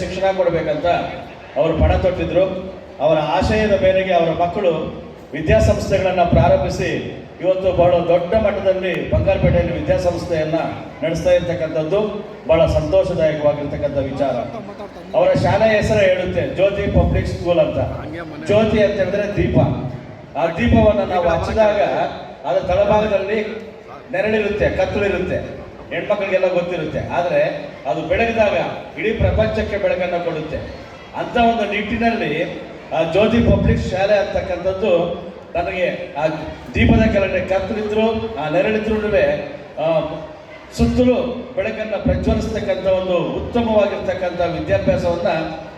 ಶಿಕ್ಷಣ ಕೊಡಬೇಕಂತ ಅವರು ಪಣ ತೊಟ್ಟಿದ್ರು. ಅವರ ಆಶಯದ ಮೇರೆಗೆ ಅವರ ಮಕ್ಕಳು ವಿದ್ಯಾಸಂಸ್ಥೆಗಳನ್ನು ಪ್ರಾರಂಭಿಸಿ ಇವತ್ತು ಬಹಳ ದೊಡ್ಡ ಮಟ್ಟದಲ್ಲಿ ಬಂಗಾರಪೇಟೆಯಲ್ಲಿ ವಿದ್ಯಾಸಂಸ್ಥೆಯನ್ನ ನಡೆಸ್ತಾ ಇರ್ತಕ್ಕಂಥದ್ದು ಬಹಳ ಸಂತೋಷದಾಯಕವಾಗಿರ್ತಕ್ಕಂಥ ವಿಚಾರ. ಅವರ ಶಾಲೆಯ ಹೆಸರು ಹೇಳುತ್ತೆ ಜ್ಯೋತಿ ಪಬ್ಲಿಕ್ ಸ್ಕೂಲ್ ಅಂತ. ಜ್ಯೋತಿ ಅಂತ ಹೇಳಿದ್ರೆ ದೀಪ. ಆ ದೀಪವನ್ನು ನಾವು ಹಚ್ಚಿದಾಗ ಅದರ ತಳಭಾಗದಲ್ಲಿ ನೆರಳಿರುತ್ತೆ, ಕತ್ತಲಿರುತ್ತೆ. ಹೆಣ್ಮಕ್ಳಿಗೆಲ್ಲ ಗೊತ್ತಿರುತ್ತೆ. ಆದರೆ ಅದು ಬೆಳಗಿದಾಗ ಇಡೀ ಪ್ರಪಂಚಕ್ಕೆ ಬೆಳಕನ್ನು ಕೊಡುತ್ತೆ. ಅಂತ ಒಂದು ನಿಟ್ಟಿನಲ್ಲಿ, ಆ, ಜ್ಯೋತಿ ಪಬ್ಲಿಕ್ ಶಾಲೆ ಅಂತಕ್ಕಂಥದ್ದು ನನಗೆ ಆ ದೀಪದ ಕೆಳಗಡೆ ಕತ್ತಲಿದ್ರು, ಆ ನೆರಳಿದ್ರು ಸುತ್ತಲೂ ಬೆಳಕನ್ನು ಪ್ರಜ್ವಲಿಸ್ತಕ್ಕಂಥ ಒಂದು ಉತ್ತಮವಾಗಿರ್ತಕ್ಕಂಥ ವಿದ್ಯಾಭ್ಯಾಸವನ್ನ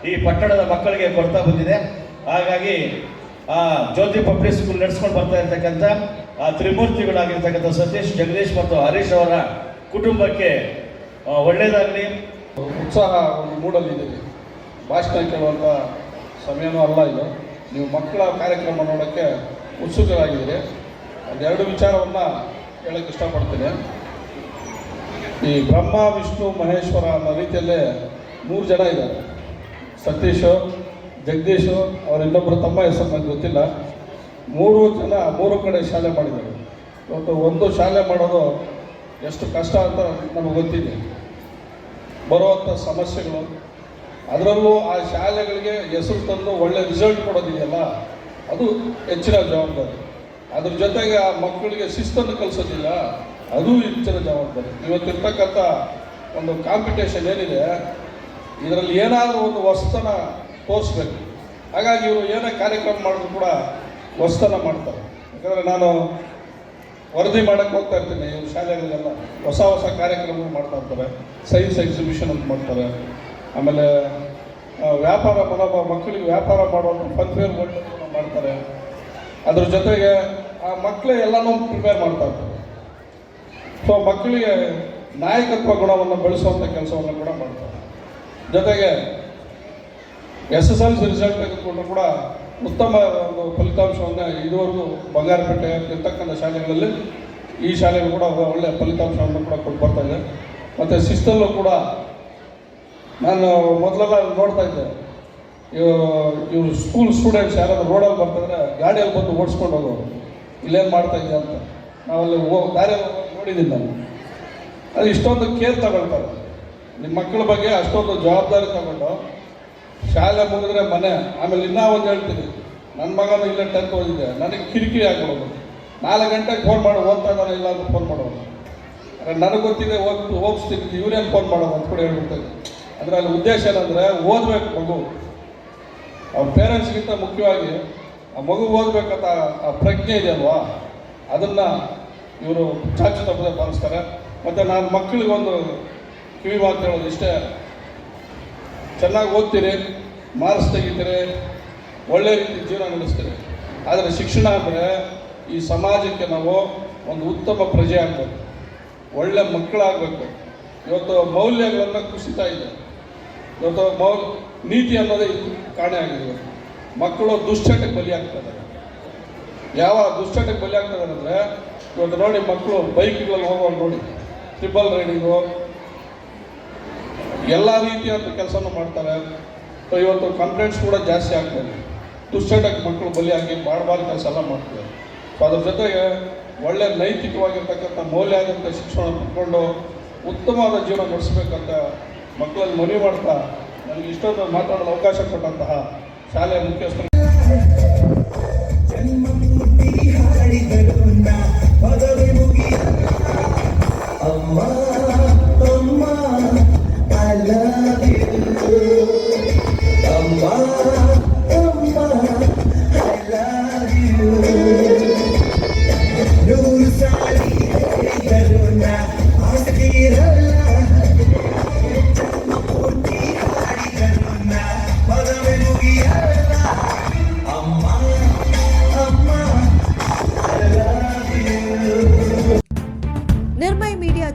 ಈ ಪಟ್ಟಣದ ಮಕ್ಕಳಿಗೆ ಕೊಡ್ತಾ ಬಂದಿದೆ. ಹಾಗಾಗಿ, ಆ, ಜ್ಯೋತಿ ಪಬ್ಲಿಕ್ ಸ್ಕೂಲ್ ನಡೆಸ್ಕೊಂಡು ಬರ್ತಾ ಇರ್ತಕ್ಕಂಥ, ಆ, ತ್ರಿಮೂರ್ತಿಗಳಾಗಿರ್ತಕ್ಕಂಥ ಸತೀಶ್, ಜಗದೀಶ್ ಮತ್ತು ಹರೀಶ್ ಅವರ ಕುಟುಂಬಕ್ಕೆ ಒಳ್ಳೆಯದಾಗಲಿ ಉತ್ಸಾಹ ಒಂದು ಮೂಡಲ್ಲಿದ್ದೀರಿ ಭಾಷಣ ಕೇಳುವಂಥ ಸಮಯನೂ ಅಲ್ಲ ಇದು. ನೀವು ಮಕ್ಕಳ ಕಾರ್ಯಕ್ರಮ ನೋಡೋಕ್ಕೆ ಉತ್ಸುಕರಾಗಿದ್ದೀರಿ. ಒಂದೆರಡು ವಿಚಾರವನ್ನು ಹೇಳಕ್ಕೆ ಇಷ್ಟಪಡ್ತೀನಿ. ಈ ಬ್ರಹ್ಮ, ವಿಷ್ಣು, ಮಹೇಶ್ವರ ಅನ್ನೋ ರೀತಿಯಲ್ಲೇ ಮೂರು ಜನ ಇದ್ದಾರೆ. ಸತೀಶು, ಜಗದೀಶು ಅವರ ಇನ್ನೊಬ್ಬರು ತಮ್ಮ ಹೆಸರು ನನಗೆ ಗೊತ್ತಿಲ್ಲ. ಮೂರು ಜನ, ಮೂರು ಕಡೆ ಶಾಲೆ ಮಾಡಿದ್ದಾರೆ. ಇವತ್ತು ಒಂದು ಶಾಲೆ ಮಾಡೋದು ಎಷ್ಟು ಕಷ್ಟ ಅಂತ ನಮಗೆ ಗೊತ್ತಿದೆ. ಬರುವಂಥ ಸಮಸ್ಯೆಗಳು, ಅದರಲ್ಲೂ ಆ ಶಾಲೆಗಳಿಗೆ ಹೆಸರು ತಂದು ಒಳ್ಳೆ ರಿಸಲ್ಟ್ ಕೊಡೋದಿದೆಯಲ್ಲ, ಅದು ಹೆಚ್ಚಿನ ಜವಾಬ್ದಾರಿ. ಅದ್ರ ಜೊತೆಗೆ ಆ ಮಕ್ಕಳಿಗೆ ಶಿಸ್ತನ್ನು ಕಲಿಸೋದಿಲ್ಲ, ಅದು ಹೆಚ್ಚಿನ ಜವಾಬ್ದಾರಿ. ಇವತ್ತಿರ್ತಕ್ಕಂಥ ಒಂದು ಕಾಂಪಿಟೇಷನ್ ಏನಿದೆ, ಇದರಲ್ಲಿ ಏನಾದರೂ ಒಂದು ವಸ್ತನ ತೋರಿಸ್ಬೇಕು. ಹಾಗಾಗಿ ಇವರು ಏನೇ ಕಾರ್ಯಕ್ರಮ ಮಾಡಿದ್ರು ಕೂಡ ವಸ್ತನ ಮಾಡ್ತಾರೆ. ಯಾಕಂದರೆ ನಾನು ವರದಿ ಮಾಡಕ್ಕೆ ಹೋಗ್ತಾ ಇರ್ತೀನಿ. ಇವ್ರ ಶಾಲೆಗಳಿಗೆಲ್ಲ ಹೊಸ ಹೊಸ ಕಾರ್ಯಕ್ರಮಗಳು ಮಾಡ್ತಾ ಇರ್ತಾರೆ. ಸೈನ್ಸ್ ಎಕ್ಸಿಬಿಷನ್ ಅಂತ ಮಾಡ್ತಾರೆ. ಆಮೇಲೆ ವ್ಯಾಪಾರ ಮನೋಭಾವ ಮಕ್ಕಳಿಗೆ ವ್ಯಾಪಾರ ಮಾಡುವಂಥ ಫನ್ಫೇರ್ ಮಾಡ್ತಾರೆ. ಅದ್ರ ಜೊತೆಗೆ, ಆ ಮಕ್ಕಳೇ ಎಲ್ಲನೂ ಪ್ರಿಪೇರ್ ಮಾಡ್ತಾ ಇರ್ತಾರೆ. ಸೊ ಮಕ್ಕಳಿಗೆ ನಾಯಕತ್ವ ಗುಣವನ್ನು ಬೆಳೆಸುವಂಥ ಕೆಲಸವನ್ನು ಕೂಡ ಮಾಡ್ತಾರೆ. ಜೊತೆಗೆ S S L C result ತೆಗೆದುಕೊಂಡು ಕೂಡ ಉತ್ತಮ ಒಂದು ಫಲಿತಾಂಶವನ್ನು ಇದುವರೆಗೂ ಬಂಗಾರಪೇಟೆ ಇರ್ತಕ್ಕಂಥ ಶಾಲೆಗಳಲ್ಲಿ ಈ ಶಾಲೆಗಳು ಕೂಡ ಒಳ್ಳೆಯ ಫಲಿತಾಂಶವನ್ನು ಕೂಡ ಕೊಟ್ಟು ಬರ್ತಾ ಇದೆ. ಮತ್ತು ಶಿಸ್ತಲ್ಲೂ ಕೂಡ ನಾನು ಮೊದಲೆಲ್ಲ ನೋಡ್ತಾ ಇದ್ದೆ. ಇವರು ಸ್ಕೂಲ್ ಸ್ಟೂಡೆಂಟ್ಸ್ ಯಾರಾದ್ರೂ ರೋಡಲ್ಲಿ ಬರ್ತಿದ್ರೆ ಗಾಡಿಯಲ್ಲಿ ಬಂದು ಓಡಿಸ್ಕೊಂಡು ಹೋಗೋರು. ಇಲ್ಲೇನು ಮಾಡ್ತಾ ಇದ್ದೆ ಅಂತ. ನಾವಲ್ಲಿ ಹೋಗಿ ಹೋಗೋದು ನೋಡಿದ್ದೀನಿ ನಾನು. ಅದು ಇಷ್ಟೊಂದು ಕೇರ್ ತಗೊಳ್ತಾರೆ. ನಿಮ್ಮ ಮಕ್ಕಳ ಬಗ್ಗೆ ಅಷ್ಟೊಂದು ಜವಾಬ್ದಾರಿ ತಗೊಂಡು ಶಾಲೆ ಮುಗಿದ್ರೆ ಮನೆ, ಆಮೇಲೆ ಇನ್ನೂ ಒಂದು ಹೇಳ್ತೀನಿ. ನನ್ನ ಮಗನ ಇಲ್ಲೇ ಟೆಂತ್ ಓದಿದೆ. ನನಗೆ ಕಿರಿಕಿರಿ ಆಗ್ಬಿಡೋದು. ನಾಲ್ಕು ಗಂಟೆಗೆ ಫೋನ್ ಮಾಡಿ, ಓದ್ತಾ ಇಲ್ಲ ಅಂತ ಫೋನ್ ಮಾಡೋದು ನನಗೆ ಗೊತ್ತಿದೆ ಹೋಗ್ ಹೋಗಿಸ್ತೀನಿ. ಇವ್ರೇನು ಫೋನ್ ಮಾಡೋದು ಅಂತ ಕೂಡ ಹೇಳ್ಬಿಡ್ತೇನೆ. ಅಂದರೆ ಅಲ್ಲಿ ಉದ್ದೇಶ ಏನಂದರೆ, ಓದಬೇಕು ಮಗು. ಅವ್ರ ಪೇರೆಂಟ್ಸ್ಗಿಂತ ಮುಖ್ಯವಾಗಿ, ಆ ಮಗು ಓದಬೇಕಂತ ಆ ಪ್ರಜ್ಞೆ ಇದೆ ಅಲ್ವಾ? ಅದನ್ನು ಇವರು ಚಾಚು ತಪ್ಪದೆ ಪಾಲಿಸ್ತಾರೆ. ಮತ್ತು ನಾನು ಮಕ್ಕಳಿಗೊಂದು ಕಿವಿ ಮಾತು ಹೇಳೋದು ಇಷ್ಟೇ. ಚೆನ್ನಾಗಿ ಓದ್ತೀರಿ ಮಾರ್ಕ್ಸ್ ತೆಗಿತೀರಿ, ಒಳ್ಳೆ ರೀತಿ ಜೀವನ ನಡೆಸ್ತೀರಿ. ಆದರೆ ಶಿಕ್ಷಣ ಅಂದರೆ ಈ ಸಮಾಜಕ್ಕೆ ನಾವು ಒಂದು ಉತ್ತಮ ಪ್ರಜೆ ಆಗಬೇಕು, ಒಳ್ಳೆ ಮಕ್ಕಳಾಗಬೇಕು. ಇವತ್ತು ಮೌಲ್ಯಗಳನ್ನು ಕುಸಿತಾ ಇದೆ. ಇವತ್ತು ಮೌ, ನೀತಿ ಅನ್ನೋದೇ ಕಾಣೆ ಆಗಿದೆ. ಮಕ್ಕಳು ದುಶ್ಚಟಕ್ಕೆ ಬಲಿಯಾಗ್ತಾರೆ. ಯಾವ ದುಶ್ಚಟಕ್ಕೆ ಬಲಿಯಾಗ್ತದೆ ಅಂದರೆ, ಇವತ್ತು ನೋಡಿ ಮಕ್ಕಳು ಬೈಕ್ಗಳಲ್ಲಿ ಹೋಗೋರು ನೋಡಿ ಟ್ರಿಬಲ್ ರೈಡಿಂಗು ಎಲ್ಲ ರೀತಿಯಾದ ಕೆಲಸನೂ ಮಾಡ್ತಾರೆ ಇವತ್ತು ಕಂಪ್ಲೇಂಟ್ಸ್ ಕೂಡ ಜಾಸ್ತಿ ಆಗ್ತದೆ. ದುಶ್ಚಟಕ್ಕೆ ಮಕ್ಕಳು ಬಲಿಯಾಗಿ ಮಾಡಬಾರ್ದು ಕೆಲಸ ಎಲ್ಲ ಮಾಡ್ತಾರೆ ಸೊ ಅದ್ರ ಜೊತೆಗೆ ಒಳ್ಳೆ ನೈತಿಕವಾಗಿರ್ತಕ್ಕಂಥ ಮೌಲ್ಯ ಆಗಿರ್ತಕ್ಕಂಥ ಶಿಕ್ಷಣ ಪಡ್ಕೊಂಡು ಉತ್ತಮವಾದ ಜೀವನ ನಡೆಸಬೇಕಂತ ಮಕ್ಕಳಲ್ಲಿ ಮನವಿ ಮಾಡ್ತಾ, ನನಗೆ ಇಷ್ಟೊಂದು ಮಾತಾಡಲು ಅವಕಾಶ ಕೊಟ್ಟಂತಹ ಶಾಲೆಯ ಮುಖ್ಯಸ್ಥರು.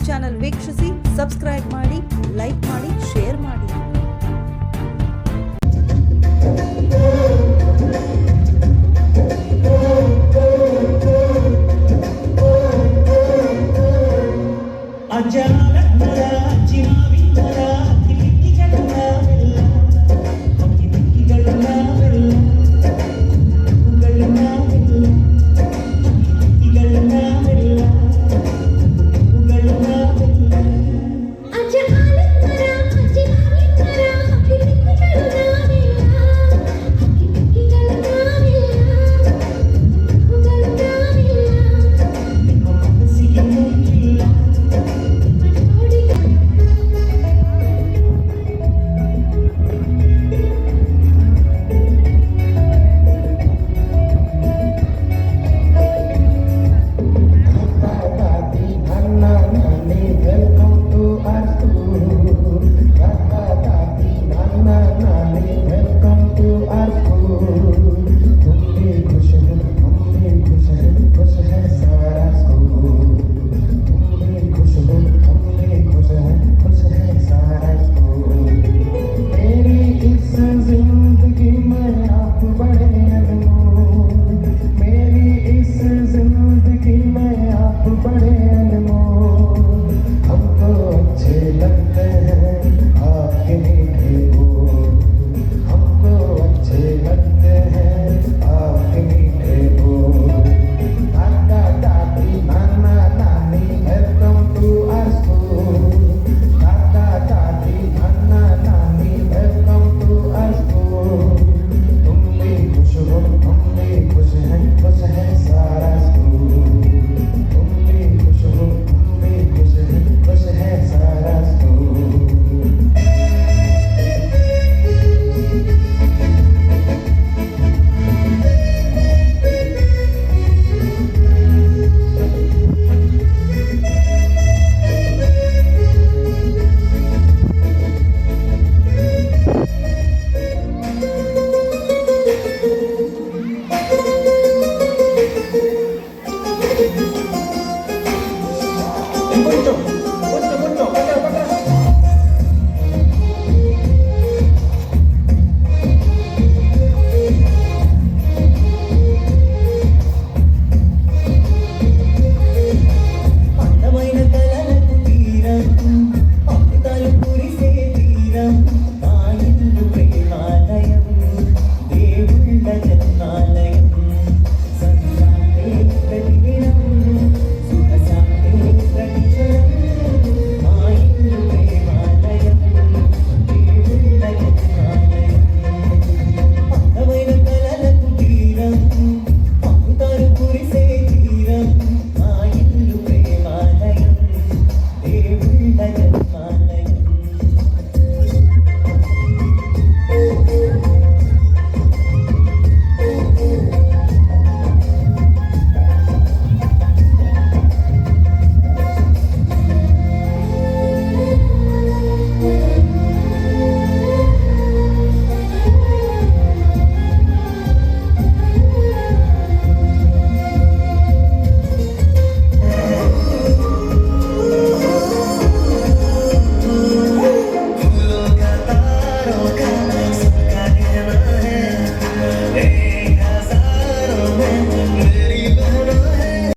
ಚಾನೆಲ್ ವೀಕ್ಷಿಸಿ ಸಬ್ಸ್ಕ್ರೈಬ್ ಮಾಡಿ ಲೈಕ್ ಮಾಡಿ ಶೇರ್ ಮಾಡಿ. ಅಜ್ಜ ನರ